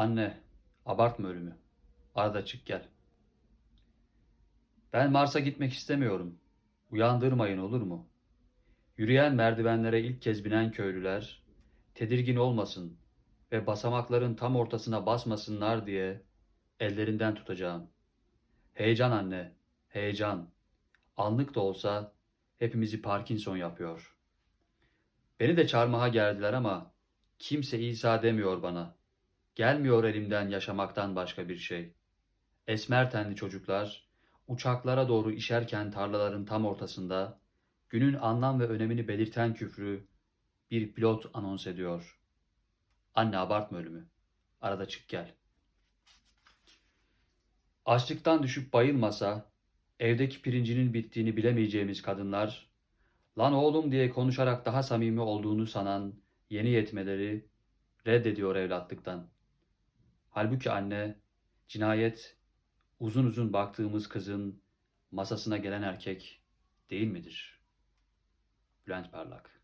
Anne, abartma ölümü. Arada çık gel. Ben Mars'a gitmek istemiyorum. Uyandırmayın olur mu? Yürüyen merdivenlere ilk kez binen köylüler, tedirgin olmasın ve basamakların tam ortasına basmasınlar diye ellerinden tutacağım. Heyecan anne, heyecan. Anlık da olsa hepimizi Parkinson yapıyor. Beni de çarmıha gerdiler ama kimse İsa demiyor bana. Gelmiyor elimden yaşamaktan başka bir şey. Esmer tenli çocuklar uçaklara doğru işerken tarlaların tam ortasında günün anlam ve önemini belirten küfrü bir pilot anons ediyor. Anne abartma ölümü. Arada çık gel. Açlıktan düşüp bayılmasa, evdeki pirincinin bittiğini bilemeyeceğimiz kadınlar, lan oğlum diye konuşarak daha samimi olduğunu sanan yeni yetmeleri reddediyor evlatlıktan. Halbuki anne, cinayet, uzun uzun baktığımız kızın masasına gelen erkek değil midir? Bülent Parlak